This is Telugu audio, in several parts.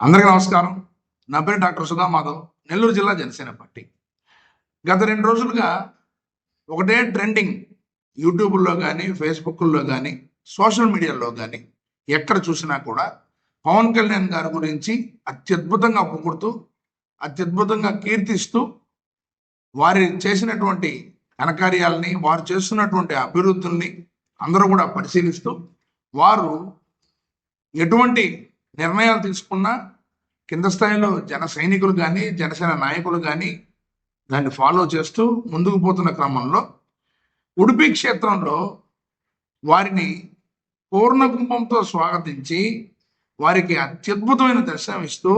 అందరికీ నమస్కారం. నా పేరు డాక్టర్ సుధా మాధవ్ నెల్లూరు జిల్లా జనసేన పార్టీ. గత రెండు రోజులుగా ఒకటే ట్రెండింగ్ యూట్యూబ్లో కానీ ఫేస్బుక్లో కానీ సోషల్ మీడియాలో కానీ ఎక్కడ చూసినా కూడా పవన్ కళ్యాణ్ గారి గురించి అత్యద్భుతంగా పొగుడుతూ అత్యద్భుతంగా కీర్తిస్తూ వారి చేసినటువంటి ఘనకార్యాలని వారు చేస్తున్నటువంటి అభివృద్ధుల్ని అందరూ కూడా పరిశీలిస్తూ వారు ఎటువంటి నిర్ణయాలు తీసుకున్నా కింద స్థాయిలో జన సైనికులు కానీ జనసేన నాయకులు కానీ దాన్ని ఫాలో చేస్తూ ముందుకు పోతున్న క్రమంలో ఉడిపి క్షేత్రంలో వారిని పూర్ణ కుంభంతో స్వాగతించి వారికి అత్యద్భుతమైన దర్శనం ఇస్తూ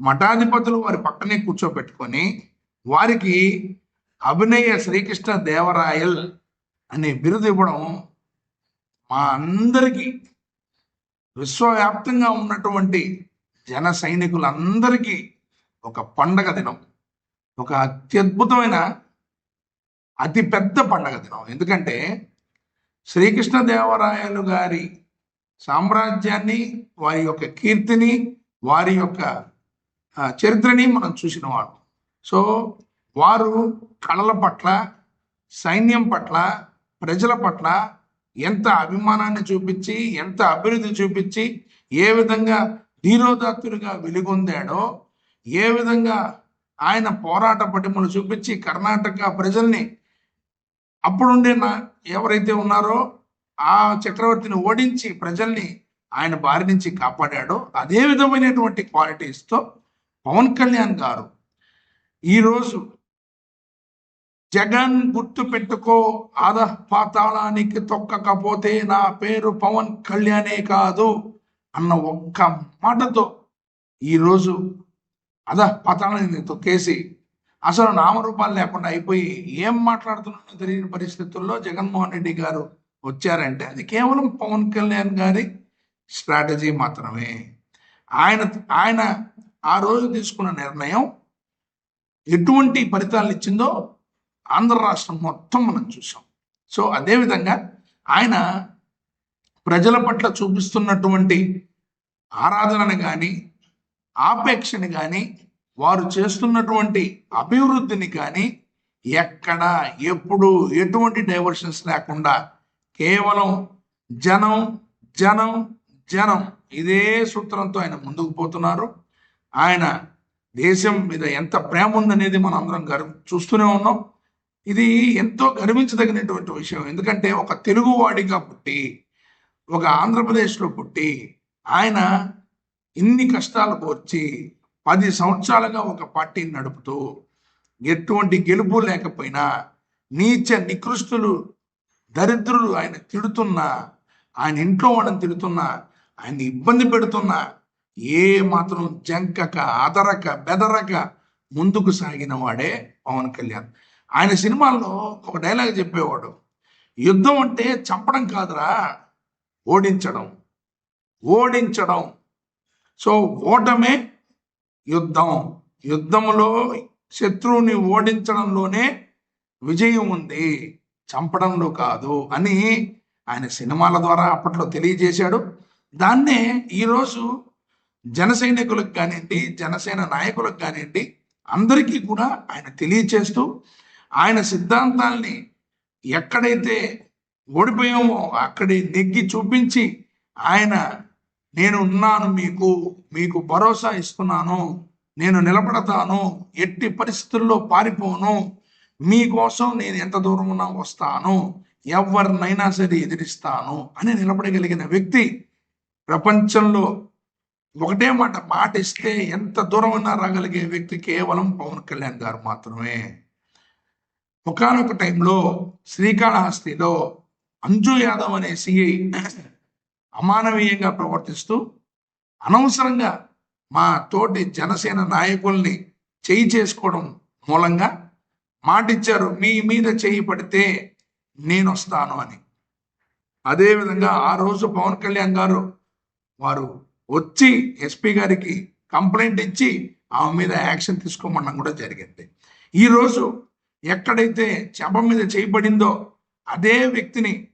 మఠాధిపతులు వారి పక్కనే కూర్చోబెట్టుకొని వారికి అభినయ శ్రీకృష్ణ దేవరాయల్ అనే బిరుదు ఇవ్వడం మా అందరికీ విశ్వవ్యాప్తంగా ఉన్నటువంటి జన సైనికులందరికీ ఒక పండగ దినం ఒక అత్యద్భుతమైన అతి పెద్ద పండగ దినం. ఎందుకంటే శ్రీకృష్ణదేవరాయలు గారి సామ్రాజ్యాన్ని వారి యొక్క కీర్తిని వారి యొక్క చరిత్రని మనం చూసిన వాడు. సో వారు కళల పట్ల సైన్యం పట్ల ప్రజల పట్ల ఎంత అభిమానాన్ని చూపించి ఎంత అభివృద్ధి చూపించి ఏ విధంగా ధీరోదాత్తుడిగా వెలుగొందాడో ఏ విధంగా ఆయన పోరాట పటిమలు చూపించి కర్ణాటక ప్రజల్ని అప్పుడుండే నా ఎవరైతే ఉన్నారో ఆ చక్రవర్తిని ఓడించి ప్రజల్ని ఆయన బారి నుంచి కాపాడాడో అదే విధమైనటువంటి క్వాలిటీస్తో పవన్ కళ్యాణ్ గారు ఈరోజు జగన్ గుర్తు పెట్టుకో అధ పాతాళానికి తొక్కకపోతే నా పేరు పవన్ కళ్యాణే కాదు అన్న ఒక్క మాటతో ఈరోజు అధ పాతాళాన్ని తొక్కేసి అసలు నామరూపాలు లేకుండా అయిపోయి ఏం మాట్లాడుతున్నానో తెలియని పరిస్థితుల్లో జగన్మోహన్ రెడ్డి గారు వచ్చారంటే అది కేవలం పవన్ కళ్యాణ్ గారి స్ట్రాటజీ మాత్రమే. ఆయన ఆయన ఆ రోజు తీసుకున్న నిర్ణయం ఎటువంటి ఫలితాలు ఇచ్చిందో ఆంధ్ర రాష్ట్రం మొత్తం మనం చూసాం సో అదేవిధంగా ఆయన ప్రజల పట్ల చూపిస్తున్నటువంటి ఆరాధనను కానీ ఆపేక్షని కానీ వారు చేస్తున్నటువంటి అభివృద్ధిని కానీ ఎక్కడ ఎప్పుడు ఎటువంటి డైవర్షన్స్ లేకుండా కేవలం జనం జనం జనం ఇదే సూత్రంతో ఆయన ముందుకు పోతున్నారు. ఆయన దేశం మీద ఎంత ప్రేమ ఉందనేది మనం అందరం గర్వ చూస్తూనే ఉన్నాం. ఇది ఎంతో గర్వించదగినటువంటి విషయం. ఎందుకంటే ఒక తెలుగువాడిగా పుట్టి ఒక ఆంధ్రప్రదేశ్లో పుట్టి ఆయన ఇన్ని కష్టాలు కోర్చి పది సంవత్సరాలుగా ఒక పార్టీని నడుపుతూ ఎటువంటి గెలుపు లేకపోయినా నీచ నికృష్టులు దరిద్రులు ఆయన తిడుతున్నా ఆయన ఇంట్లో వాళ్ళని తిడుతున్నా ఆయన ఇబ్బంది పెడుతున్నా ఏ మాత్రం జంకక అదరక బెదరక ముందుకు సాగిన వాడే పవన్ కళ్యాణ్. ఆయన సినిమాల్లో ఒక డైలాగ్ చెప్పేవాడు యుద్ధం అంటే చంపడం కాదురా ఓడించడం ఓడించడం. సో ఓటమే యుద్ధం. యుద్ధంలో శత్రువుని ఓడించడంలోనే విజయం ఉంది చంపడంలో కాదు అని ఆయన సినిమాల ద్వారా అప్పట్లో తెలియజేశాడు. దాన్నే ఈరోజు జన సైనికులకు కానివ్వండి జనసేన నాయకులకు కానివ్వండి అందరికీ కూడా ఆయన తెలియచేస్తూ ఆయన సిద్ధాంతాల్ని ఎక్కడైతే ఓడిపోయామో అక్కడి నెగ్గి చూపించి ఆయన నేను ఉన్నాను మీకు మీకు భరోసా ఇస్తున్నాను నేను నిలబడతాను ఎట్టి పరిస్థితుల్లో పారిపోను మీకోసం నేను ఎంత దూరం ఉన్నా వస్తాను ఎవరినైనా సరే ఎదిరిస్తాను అని నిలబడగలిగిన వ్యక్తి ప్రపంచంలో ఒకటే మాట మాట ఇస్తే ఎంత దూరం ఉన్నా రాగలిగే వ్యక్తి కేవలం పవన్ కళ్యాణ్ గారు మాత్రమే. ఒకనొక టైంలో శ్రీకాళహస్తిలో అంజు యాదవ్ అనే సిఐ అమానవీయంగా ప్రవర్తిస్తూ అనవసరంగా మా తోటి జనసేన నాయకుల్ని చేయి చేసుకోవడం మూలంగా మాటిచ్చారు మీ మీద చేయి పడితే నేను వస్తాను అని. అదేవిధంగా ఆ రోజు పవన్ కళ్యాణ్ గారు వారు వచ్చి ఎస్పీ గారికి కంప్లైంట్ ఇచ్చి ఆమె మీద యాక్షన్ తీసుకోమనడం కూడా జరిగింది. ఈరోజు ఎక్కడైతే చెబం మీద చేయబడిందో అదే వ్యక్తిని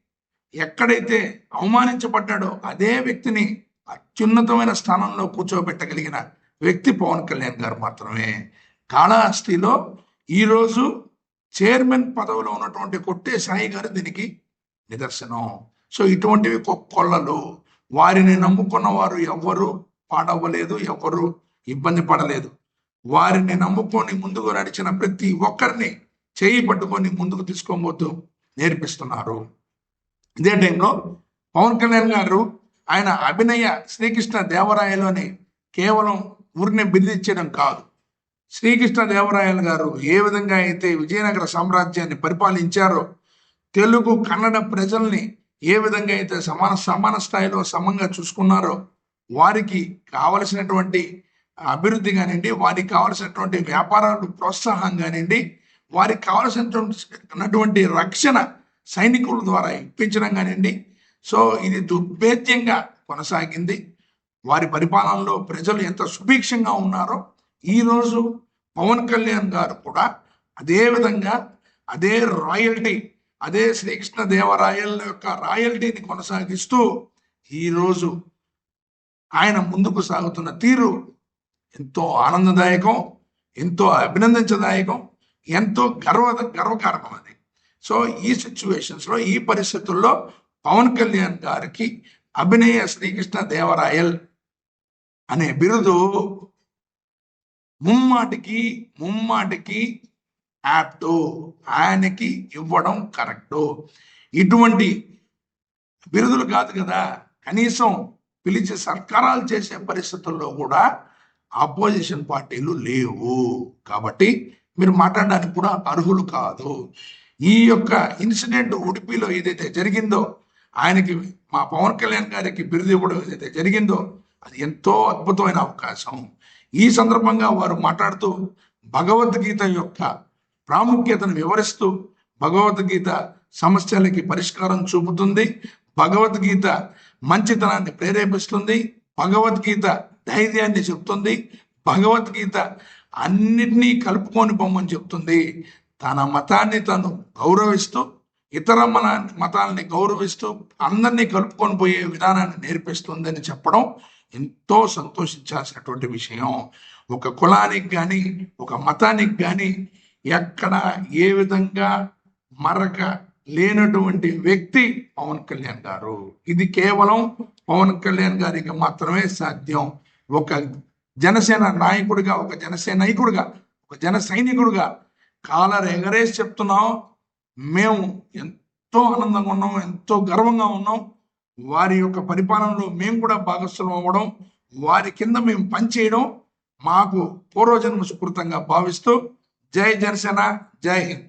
ఎక్కడైతే అవమానించబడ్డాడో అదే వ్యక్తిని అత్యున్నతమైన స్థానంలో కూర్చోబెట్టగలిగిన వ్యక్తి పవన్ కళ్యాణ్ గారు మాత్రమే. కాళహస్తిలో ఈరోజు చైర్మన్ పదవిలో ఉన్నటువంటి కొట్టే సాయి గారు దీనికి నిదర్శనం. సో ఇటువంటివి కొ- కొల్లలు. వారిని నమ్ముకున్న వారు ఎవ్వరు పాడవ్వలేదు ఎవరు ఇబ్బంది పడలేదు. వారిని నమ్ముకొని ముందుకు నడిచిన ప్రతి ఒక్కరిని చేయి పట్టుకొని ముందుకు తీసుకోబోతూ నేర్పిస్తున్నారు. ఇదే టైంలో పవన్ కళ్యాణ్ గారు ఆయన అభినయ శ్రీకృష్ణ దేవరాయలోని కేవలం ఊరిని బిల్లించడం కాదు. శ్రీకృష్ణ దేవరాయలు గారు ఏ విధంగా అయితే విజయనగర సామ్రాజ్యాన్ని పరిపాలించారో తెలుగు కన్నడ ప్రజల్ని ఏ విధంగా అయితే సమాన సమాన స్థాయిలో సమంగా చూసుకున్నారో వారికి కావలసినటువంటి అభివృద్ధి కానివ్వండి వారికి కావలసినటువంటి వ్యాపారాలు ప్రోత్సాహం కానివ్వండి వారికి కావలసినటువంటి రక్షణ సైనికుల ద్వారా ఇప్పించడం కానివ్వండి. సో ఇది దుర్భేద్యంగా కొనసాగింది. వారి పరిపాలనలో ప్రజలు ఎంత సుభిక్షంగా ఉన్నారో ఈరోజు పవన్ కళ్యాణ్ గారు కూడా అదే విధంగా అదే రాయల్టీ అదే శ్రీకృష్ణ దేవరాయల యొక్క రాయల్టీని కొనసాగిస్తూ ఈరోజు ఆయన ముందుకు సాగుతున్న తీరు ఎంతో ఆనందదాయకం ఎంతో అభినందించదాయకం. ఎంతో గర్వ గర్వకారణం అది. సో ఈ సిచ్యువేషన్స్లో ఈ పరిస్థితుల్లో పవన్ కళ్యాణ్ గారికి అభినయ శ్రీకృష్ణ దేవరాయల్ అనే బిరుదు ముమ్మాటికి ముమ్మాటికి యాప్ట్. ఆయనకి ఇవ్వడం కరెక్టు. ఇటువంటి బిరుదులు కాదు కదా. కనీసం పిలిచి సర్కారాలు చేసే పరిస్థితుల్లో కూడా ఆపోజిషన్ పార్టీలు లేవు. కాబట్టి మీరు మాట్లాడడానికి కూడా అర్హులు కాదు. ఈ యొక్క ఇన్సిడెంట్ ఉడిపిలో ఏదైతే జరిగిందో ఆయనకి మా పవన్ కళ్యాణ్ గారికి బిరుదు ఇవ్వడం ఏదైతే జరిగిందో అది ఎంతో అద్భుతమైన అవకాశం. ఈ సందర్భంగా వారు మాట్లాడుతూ భగవద్గీత యొక్క ప్రాముఖ్యతను వివరిస్తూ భగవద్గీత సమస్యలకి పరిష్కారం చూపుతుంది. భగవద్గీత మంచితనాన్ని ప్రేరేపిస్తుంది. భగవద్గీత ధైర్యాన్ని చెప్తుంది. భగవద్గీత అన్నిటినీ కలుపుకొని పొమ్మని చెప్తుంది. తన మతాన్ని తను గౌరవిస్తూ ఇతర మన మతాలని గౌరవిస్తూ అందరినీ కలుపుకొని పోయే విధానాన్ని నేర్పిస్తుందని చెప్పడం ఎంతో సంతోషించాల్సినటువంటి విషయం. ఒక కులానికి కానీ ఒక మతానికి కానీ ఎక్కడ ఏ విధంగా మరక లేనటువంటి వ్యక్తి పవన్ కళ్యాణ్ గారు. ఇది కేవలం పవన్ కళ్యాణ్ గారికి మాత్రమే సాధ్యం. ఒక జనసేన నాయకుడిగా ఒక జనసేన నాయకుడిగా ఒక జన సైనికుడిగా. కాలర్ ఎగరేసి చెప్తున్నాం. మేము ఎంతో ఆనందంగా ఉన్నాం ఎంతో గర్వంగా ఉన్నాం. వారి యొక్క పరిపాలనలో మేము కూడా భాగస్వామ్యం అవ్వడం వారి కింద మేము పనిచేయడం మాకు పూర్వజన్మ సుకృతంగా భావిస్తూ జై జనసేన జై హింద్.